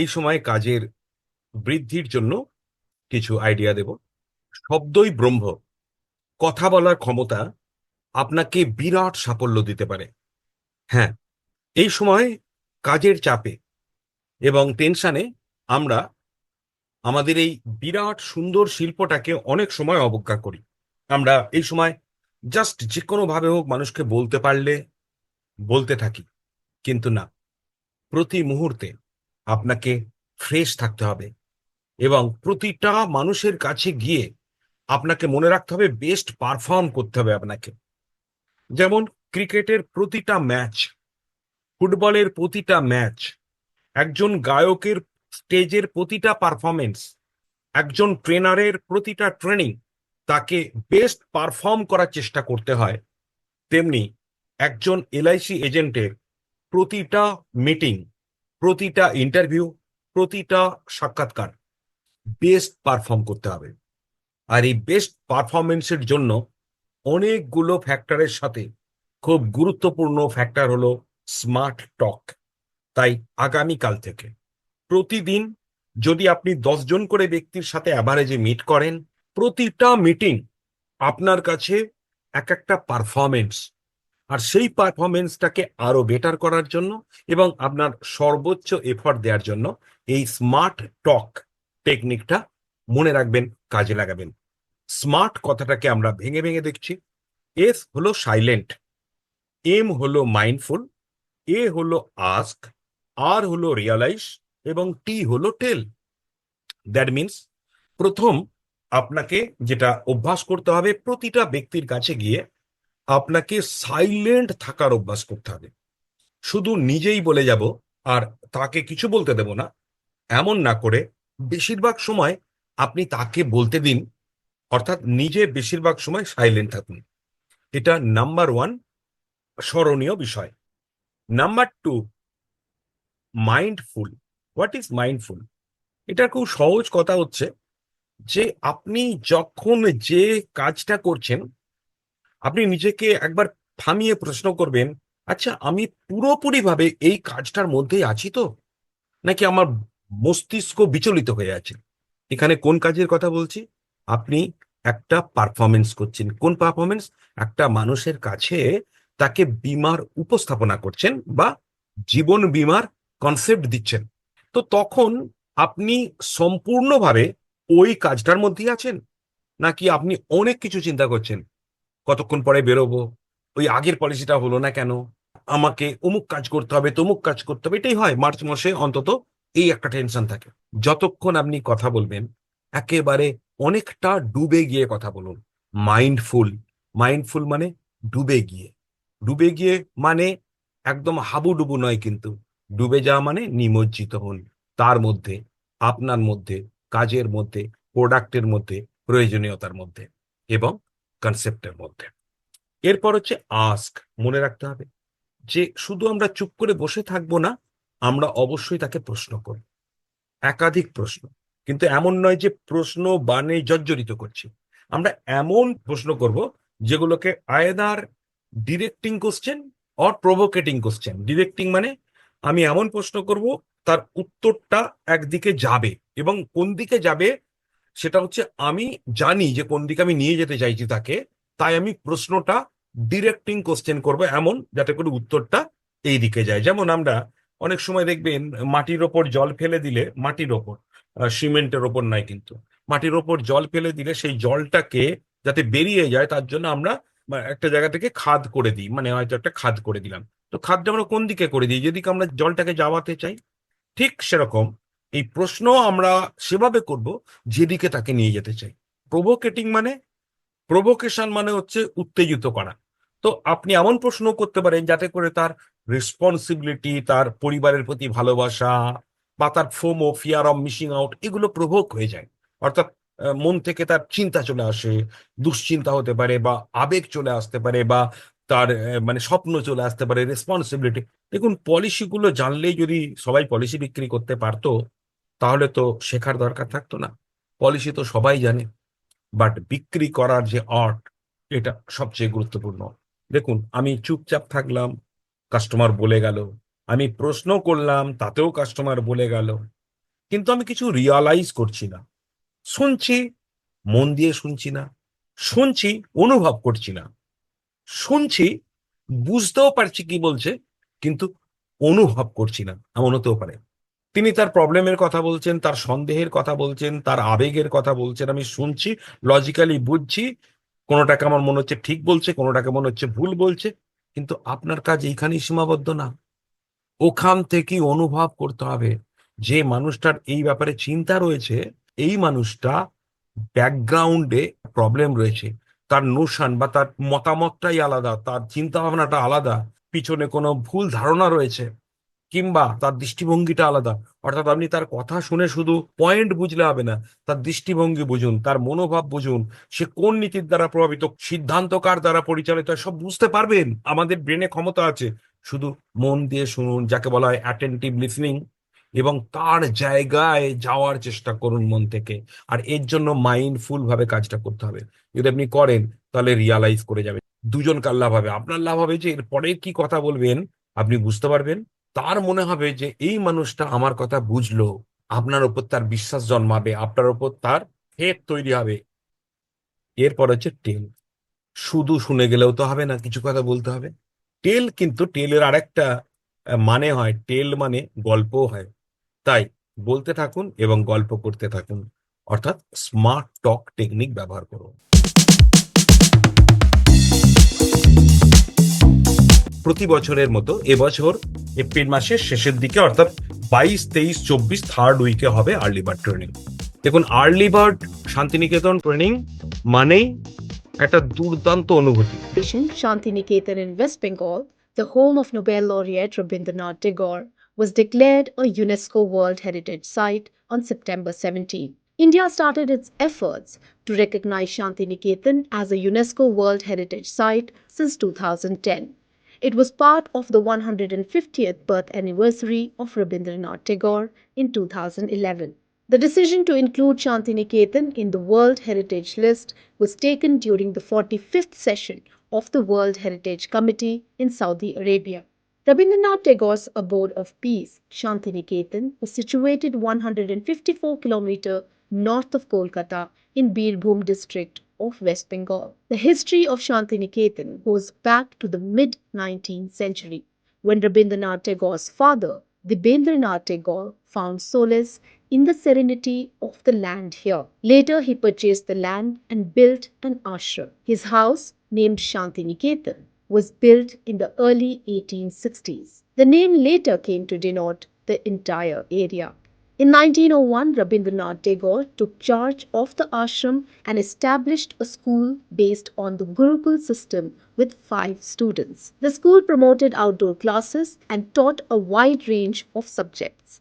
এই সময় কাজের বৃদ্ধির জন্য কিছু আইডিয়া দেব। শব্দই ব্রহ্ম। কথা বলার ক্ষমতা আপনাকে বিরাট সাফল্য দিতে পারে। হ্যাঁ এই সময় কাজের চাপে এবং টেনশানে আমরা আমাদের এই বিরাট সুন্দর শিল্পটাকে অনেক সময় অবজ্ঞা করি। আমরা এই সময় জাস্ট যে কোনোভাবে হোক মানুষকে বলতে পারলে বলতে থাকি, কিন্তু না। প্রতি মুহূর্তে আপনাকে ফ্রেশ থাকতে হবে এবং প্রতিটা মানুষের কাছে গিয়ে আপনাকে মনে রাখতে হবে বেস্ট পারফর্ম করতে হবে আপনাকে। যেমন ক্রিকেটের প্রতিটা ম্যাচ ফুটবলের প্রতিটা ম্যাচ একজন গায়কের স্টেজের প্রতিটা পারফরমেন্স একজন ট্রেনারের প্রতিটা ট্রেনিং তাকে বেস্ট পারফর্ম করার চেষ্টা করতে হয়। তেমনি একজন এলআইসি এজেন্টের প্রতিটা মিটিং প্রতিটা ইন্টারভিউ প্রতিটা সাক্ষাৎকার বেস্ট পারফর্ম করতে হবে। আর এই বেস্ট পারফরমেন্সের জন্য অনেকগুলো ফ্যাক্টরের সাথে খুব গুরুত্বপূর্ণ ফ্যাক্টর হলো স্মার্ট টক তাই আগামীকাল থেকে প্রতিদিন যদি আপনি জন করে ব্যক্তির সাথে অ্যাভারেজে মিট করেন, প্রতিটা মিটিং আপনার কাছে এক একটা পারফরমেন্স আর সেই পারফরমেন্সটাকে আরও বেটার করার জন্য এবং আপনার সর্বোচ্চ এফর্ট দেওয়ার জন্য এই স্মার্ট টক টেকনিকটা মনে রাখবেন, কাজে লাগাবেন। স্মার্ট কথাটাকে আমরা ভেঙে ভেঙে দেখছি। এস হলো সাইলেন্ট এম হলো মাইন্ডফুল এ হলো আস্ক আর হলো রিয়ালাইজ এবং টি হলো টেল দ্যাট মিনস প্রথম আপনাকে যেটা অভ্যাস করতে হবে প্রতিটা ব্যক্তির কাছে গিয়ে আপনাকে সাইলেন্ট থাকার অভ্যাস করতে হবে। শুধু নিজেই বলে যাব আর তাকে কিছু বলতে দেব না। এমন না করে বেশিরভাগ সময় আপনি তাকে বলতে দিন, অর্থাৎ নিজে বেশিরভাগ সময় সাইলেন্ট থাকুন। এটা নাম্বার ওয়ান স্মরণীয় বিষয়। Number two mindful what is mindful এটা খুব সহজ কথা হচ্ছে যে আপনি যখন যে কাজটা করছেন আপনি নিজেকে একবার থামিয়ে প্রশ্ন করবেন আচ্ছা আমি পুরোপুরিভাবে এই কাজটার মধ্যেই আছি তো? নাকি আমার মস্তিষ্ক বিচলিত হয়ে আছে? এখানে কোন কাজের কথা বলছি? আপনি একটা পারফরমেন্স করছেন। কোন পারফরমেন্স একটা মানুষের কাছে তাকে বিমার উপস্থাপনা করছেন বা জীবন বিমার কনসেপ্ট দিচ্ছেন। তো তখন আপনি সম্পূর্ণভাবে ওই কাজটার মধ্যেই আছেন? নাকি আপনি অনেক কিছু চিন্তা করছেন? কতক্ষণ পরে বেরোবো? ওই আগের পলিসিটা হলো না কেন? আমাকে অমুক কাজ করতে হবে, তমুক কাজ করতে হবে, এটাই হয় মার্চ মাসে অন্তত এই একটা টেনশন থাকে। যতক্ষণ আপনি কথা বলবেন, একেবারে অনেকটা ডুবে গিয়ে কথা বলুন। মাইন্ডফুল মাইন্ডফুল মানে ডুবে গিয়ে। ডুবে গিয়ে মানে একদম হাবুডুবু নয় কিন্তু। ডুবে যাওয়া মানে নিমজ্জিত হন। তার মধ্যে, আপনার মধ্যে, কাজের মধ্যে প্রোডাক্টের মধ্যে, প্রয়োজনীয়তার মধ্যে। এবং কনসেপ্টের মধ্যে। এরপর হচ্ছে আস্ক মনে রাখতে হবে যে শুধু আমরা চুপ করে বসে থাকব না, আমরা অবশ্যই তাকে প্রশ্ন করব। একাধিক প্রশ্ন। কিন্তু এমন নয় যে প্রশ্ন বানে জর্জরিত করছি। আমরা এমন প্রশ্ন করব যেগুলোকে either directing question or provoking question directing মানে আমি এমন প্রশ্ন করব, তার উত্তরটা একদিকে যাবে এবং কোন দিকে যাবে সেটা হচ্ছে আমি জানি যে কোন দিকে আমি নিয়ে যেতে চাইছি তাকে, তাই আমি প্রশ্নটা ডিরেক্টিং কোশ্চেন করব এমন যাতে করে উত্তরটা এই দিকে যায়। যেমন আমরা অনেক সময় দেখবেন মাটির ওপর জল ফেলে দিলে, মাটির ওপর সিমেন্টের ওপর নয় কিন্তু, মাটির ওপর জল ফেলে দিলে সেই জলটাকে যাতে বেরিয়ে যায় তার জন্য আমরা একটা জায়গা থেকে খাদ করে দিই মানে হয়তো একটা খাদ করে দিলাম। তো খাদটা আমরা কোন দিকে করে দিই? যেদিকে আমরা জলটাকে যাওয়াতে চাই, ঠিক সেরকম এই প্রশ্ন আমরা সেভাবে করব যেদিকে তাকে নিয়ে যেতে চাই। প্রভোকেটিং মানে প্রভোকেশন মানে হচ্ছে উত্তেজিত করা। তো আপনি এমন প্রশ্ন করতে পারেন যাতে করে তার রেসপন্সিবিলিটি তার পরিবারের প্রতি ভালোবাসা বা তার FOMO fear of missing out এগুলো প্রভোক হয়ে যায়। অর্থাৎ মন থেকে তার চিন্তা চলে আসে, দুশ্চিন্তা হতে পারে বা আবেগ চলে আসতে পারে বা তার মানে স্বপ্ন চলে আসতে পারে রেসপন্সিবিলিটি দেখুন পলিসিগুলো জানলেই যদি সবাই পলিসি বিক্রি করতে পারতো তাহলে তো শেখার দরকার থাকতো না। পলিসি তো সবাই জানে বাট বিক্রি করার যে আর্ট এটা সবচেয়ে গুরুত্বপূর্ণ। দেখুন, আমি চুপচাপ থাকলাম কাস্টমার বলে গেল। আমি প্রশ্ন করলাম, তাতেও কাস্টমার বলে গেল। কিন্তু আমি কিছু রিয়ালাইজ করছি না। শুনছি, মন দিয়ে শুনছি না। শুনছি, অনুভব করছি না। শুনছি, বুঝতেও পারছি কি বলছে, কিন্তু অনুভব করছি না। এমন হতেও পারে। তিনি তার প্রবলেমের কথা বলছেন, তার সন্দেহের কথা বলছেন, তার আবেগের কথা বলছেন। আমি শুনছি লজিক্যালি বুঝছি, কোনোটাকে আমার মনে হচ্ছে ঠিক বলছে, কোনোটাকে মনে হচ্ছে ভুল বলছে, কিন্তু আপনার কাজ এইখানেই সীমাবদ্ধ না। ওখান থেকে অনুভব করতে হবে, যে মানুষটার এই ব্যাপারে চিন্তা রয়েছে, এই মানুষটা ব্যাকগ্রাউন্ডে প্রবলেম রয়েছে। তার নোশন বা তার মতামতটাই আলাদা, তার চিন্তা ভাবনাটা আলাদা, পিছনে কোনো ভুল ধারণা রয়েছে। কিংবা তার দৃষ্টিভঙ্গিটা আলাদা। অর্থাৎ আপনি তার কথা শুনে শুধু পয়েন্ট বুঝলে হবে না, তার দৃষ্টিভঙ্গি বুঝুন, তার মনোভাব বুঝুন, সে কোন নীতির দ্বারা প্রভাবিত, সিদ্ধান্ত কার দ্বারা পরিচালিত, সব বুঝতে পারবেন। আমাদের ব্রেনে ক্ষমতা আছে। শুধু মন দিয়ে শুনুন, যাকে বলা হয় অ্যাটেন্টিভ লিসনিং এবং তার জায়গায় যাওয়ার চেষ্টা করুন মন থেকে। আর এর জন্য মাইন্ডফুল ভাবে কাজটা করতে হবে। যদি আপনি করেন, তাহলে রিয়ালাইজ করে যাবে দুজন কার লাভ হবে। আপনার লাভ হবে যে এরপরে কি কথা বলবেন, আপনি বুঝতে পারবেন। তার মনে হবে যে এই মানুষটা আমার কথা বুঝলো, আপনার উপর তার বিশ্বাস জন্মাবে, আপনার উপর তার ফেদ তৈরি হবে। এরপর হচ্ছে টেল। শুধু শুনে গেলেও তো হবে না, কিছু কথা বলতে হবে। টেল কিন্তু টেলের আরেকটা মানে হয়, টেল মানে গল্পও হয়। তাই বলতে থাকুন এবং গল্প করতে থাকুন। অর্থাৎ স্মার্ট টক টেকনিক ব্যবহার করুন। প্রতি বছরের মতো এবছর এপ্রিল মাসের শেষের দিকে অর্থাৎ বাইশ তেইশ চব্বিশ থার্ড উইকে হবে আর্লি বার্ড ট্রেনিং দেখুন আর্লি বার্ড শান্তিনিকেতন ট্রেনিং মানেই একটা দুর্দান্ত অনুভূতি Shantiniketan in West Bengal, the home of Nobel laureate Rabindranath Tagore, was declared a UNESCO World Heritage Site on September 17. India started its efforts to recognize Shantiniketan as a UNESCO World Heritage Site since 2010. It was part of the 150th birth anniversary of Rabindranath Tagore in 2011. The decision to include Shantiniketan in the World Heritage List was taken during the 45th session of the World Heritage Committee in Saudi Arabia. Rabindranath Tagore's abode of peace, Shantiniketan, was situated 154 kilometers north of Kolkata in Birbhum district of West Bengal. The history of Shantiniketan goes back to the mid 19th century when Rabindranath Tagore's father, Dibindranath Tagore, found solace in the serenity of the land here. Later, he purchased the land and built an ashram. His house, named Shantiniketan, was built in the early 1860s. The name later came to denote the entire area. In 1901, Rabindranath Tagore took charge of the ashram and established a school based on the Gurukul system with five students. The school promoted outdoor classes and taught a wide range of subjects.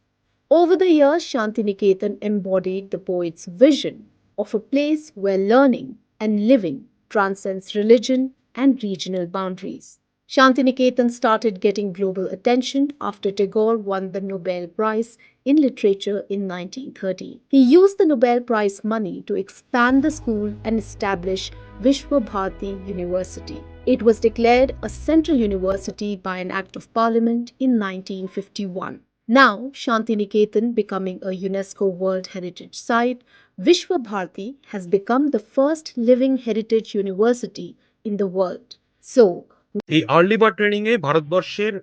Over the years, Shantiniketan embodied the poet's vision of a place where learning and living transcends religion and regional boundaries. Shantiniketan started getting global attention after Tagore won the Nobel Prize in Literature in 1930. He used the Nobel Prize money to expand the school and establish Vishwa Bharati University. It was declared a central university by an act of parliament in 1951. Now, Shantiniketan becoming a UNESCO World Heritage Site, Vishwa Bharati has become the first living heritage university in the world. So, এই early training এ ভারতবর্ষের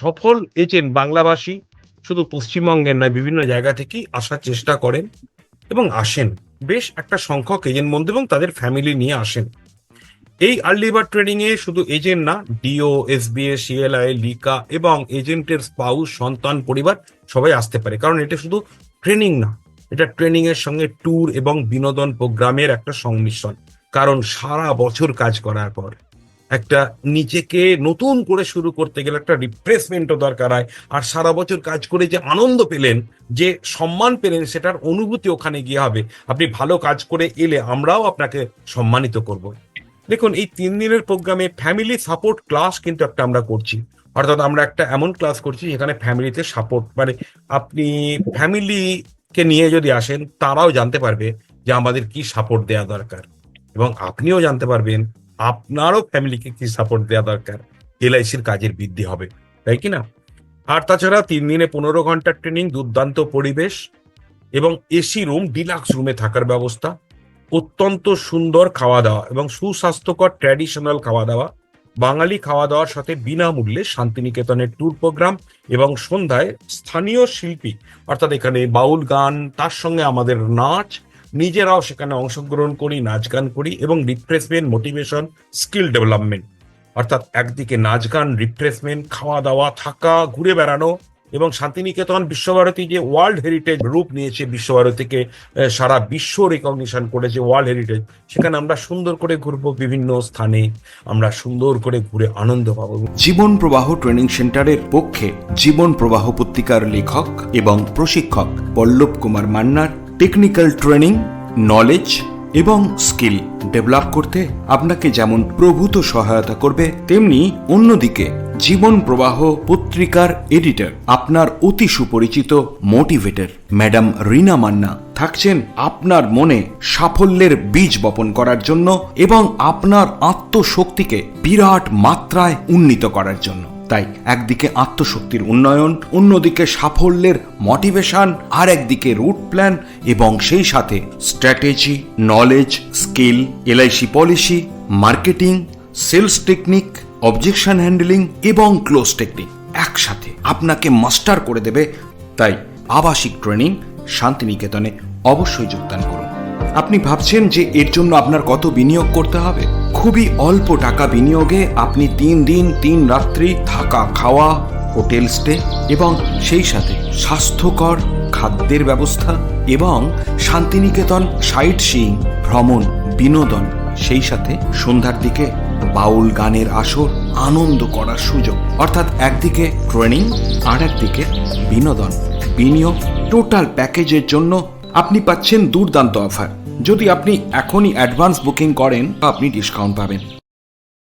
সফল agent বাংলাভাষী শুধু পশ্চিমবঙ্গের নয়, বিভিন্ন জায়গা থেকেই আসার চেষ্টা করেন এবং আসেন। বেশ একটা সংখ্যক এজেন্ট বন্ধু এবং তাদের ফ্যামিলি নিয়ে আসেন। এই আর্লি বার্ড ট্রেনিং এ শুধু এজেন্ট না ডিও এস এসবিএ সিএলআই লিকা এবং এজেন্টের স্পাউস সন্তান, পরিবার সবাই আসতে পারে। কারণ এটা শুধু ট্রেনিং না, এটা ট্রেনিং এর সঙ্গে ট্যুর এবং বিনোদন প্রোগ্রামের একটা সংমিশ্রণ। কারণ সারা বছর কাজ করার পর একটা নিজেকে নতুন করে শুরু করতে গেলে একটা রিফ্রেশমেন্টও দরকার হয়। আর সারা বছর কাজ করে যে আনন্দ পেলেন, যে সম্মান পেলেন, সেটার অনুভূতি ওখানে গিয়ে হবে। আপনি ভালো কাজ করে এলে আমরাও আপনাকে সম্মানিত করব। দেখুন, এই তিন দিনের প্রোগ্রামে ফ্যামিলি সাপোর্ট ক্লাস কিন্তু একটা আমরা করছি। অর্থাৎ আমরা একটা এমন ক্লাস করছি যেখানে ফ্যামিলিতে সাপোর্ট মানে আপনি ফ্যামিলিকে নিয়ে যদি আসেন, তারাও জানতে পারবে যে আমাদের কি সাপোর্ট দেওয়া দরকার। এবং আপনিও জানতে পারবেন আপনারও ফ্যামিলিকে কি সাপোর্ট দেওয়া দরকার। এলআইসির কাজের বৃদ্ধি হবে, তাই কি না? আর তাছাড়া তিন দিনে পনেরো ঘণ্টার ট্রেনিং দুর্দান্ত পরিবেশ এবং এসি রুম ডিলাক্স রুমে থাকার ব্যবস্থা, অত্যন্ত সুন্দর খাওয়া দাওয়া এবং সুস্বাস্থ্যকর ট্র্যাডিশনাল খাওয়া দাওয়া বাঙালি খাওয়া দাওয়ার সাথে বিনামূল্যে শান্তিনিকেতনের ট্যুর প্রোগ্রাম এবং সন্ধ্যায় স্থানীয় শিল্পী, অর্থাৎ এখানে বাউল গান, তার সঙ্গে আমাদের নাচ নিজেরাও সেখানে অংশগ্রহণ করি, নাচ গান করি এবং রিফ্রেশমেন্ট মোটিভেশন স্কিল ডেভেলপমেন্ট অর্থাৎ একদিকে নাচ গান রিফ্রেশমেন্ট খাওয়া দাওয়া থাকা, ঘুরে বেড়ানো এবং শান্তিনিকেতন বিশ্বভারতী যে ওয়ার্ল্ড হেরিটেজ রূপ নিয়েছে বিশ্বভারতীকে সারা বিশ্ব রেকগনিশন করেছে ওয়ার্ল্ড হেরিটেজ সেখানে আমরা সুন্দর করে ঘুরবো বিভিন্ন স্থানে, আমরা সুন্দর করে ঘুরে আনন্দ পাবো। জীবন প্রবাহ ট্রেনিং সেন্টারের পক্ষে জীবন প্রবাহ পত্রিকার লেখক এবং প্রশিক্ষক পল্লব কুমার মান্নার টেকনিক্যাল ট্রেনিং নলেজ এবং স্কিল ডেভেলপ করতে আপনাকে যেমন প্রভূত সহায়তা করবে, তেমনি অন্যদিকে জীবন প্রবাহ পত্রিকার এডিটর আপনার অতি সুপরিচিত মোটিভেটর ম্যাডাম রিনা মান্না থাকছেন আপনার মনে সাফল্যের বীজ বপন করার জন্য এবং আপনার আত্মশক্তিকে বিরাট মাত্রায় উন্নীত করার জন্য। তাই একদিকে আত্মশক্তির উন্নয়ন, অন্যদিকে সাফল্যের মোটিভেশন আর একদিকে রুট প্ল্যান এবং সেই সাথে strategy knowledge skill LIC policy marketing sales technique objection handling এবং ক্লোজ টেকনিক একসাথে আপনাকে মাস্টার করে দেবে। তাই আবাসিক ট্রেনিং শান্তিনিকেতনে অবশ্যই যোগদান করুন। আপনি ভাবছেন যে এর জন্য আপনার কত বিনিয়োগ করতে হবে? খুবই অল্প টাকা বিনিয়োগে আপনি তিন দিন, তিন রাত্রি থাকা খাওয়া, হোটেল স্টে এবং সেই সাথে স্বাস্থ্যকর খাদ্যের ব্যবস্থা এবং শান্তিনিকেতন সাইট সিইং, ভ্রমণ, বিনোদন, সেই সাথে সন্ধ্যার দিকে বাউল গানের আসর, আনন্দ করার সুযোগ। অর্থাৎ একদিকে ট্রেনিং আর একদিকে বিনোদন। বিনিয়োগ টোটাল প্যাকেজের জন্য আপনি পাচ্ছেন দুর্দান্ত অফার যদি আপনি এখনই অ্যাডভান্স বুকিং করেন, আপনি ডিসকাউন্ট পাবেন।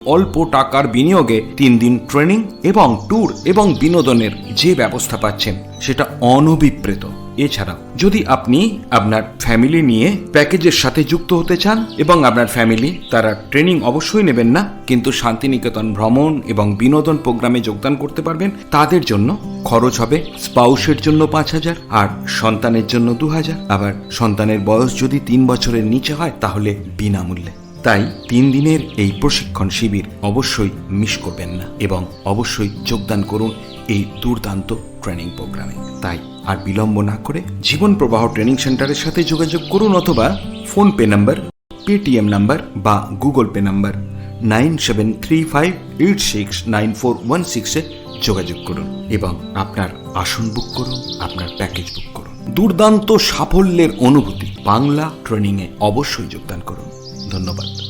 অল্প টাকার বিনিয়োগে তিন দিন ট্রেনিং এবং ট্যুর এবং বিনোদনের যে ব্যবস্থা পাচ্ছেন, সেটা অনভিপ্রেত। এছাড়া যদি আপনি আপনার ফ্যামিলি নিয়ে প্যাকেজের সাথে যুক্ত হতে চান এবং আপনার ফ্যামিলি তারা ট্রেনিং অবশ্যই নেবেন না, কিন্তু শান্তিনিকেতন ভ্রমণ এবং বিনোদন প্রোগ্রামে যোগদান করতে পারবেন, তাদের জন্য খরচ হবে স্পাউসের জন্য পাঁচ হাজার, আর সন্তানের জন্য দু হাজার। আবার সন্তানের বয়স যদি তিন বছরের নিচে হয়, তাহলে বিনামূল্যে। তাই তিন দিনের এই প্রশিক্ষণ শিবির অবশ্যই মিস করবেন না এবং অবশ্যই যোগদান করুন এই দুর্দান্ত ট্রেনিং প্রোগ্রামে তাই আর বিলম্ব না করে জীবন প্রবাহ ট্রেনিং সেন্টারের সাথে যোগাযোগ করুন অথবা ফোনপে নাম্বার, পেটিএম নাম্বার বা Google Pay number nine seven three five eight six nine four one সিক্সে যোগাযোগ করুন এবং আপনার আসন বুক করুন, আপনার প্যাকেজ বুক করুন। দুর্দান্ত সাফল্যের অনুভূতি বাংলা ট্রেনিংয়ে অবশ্যই যোগদান করুন। ধন্যবাদ।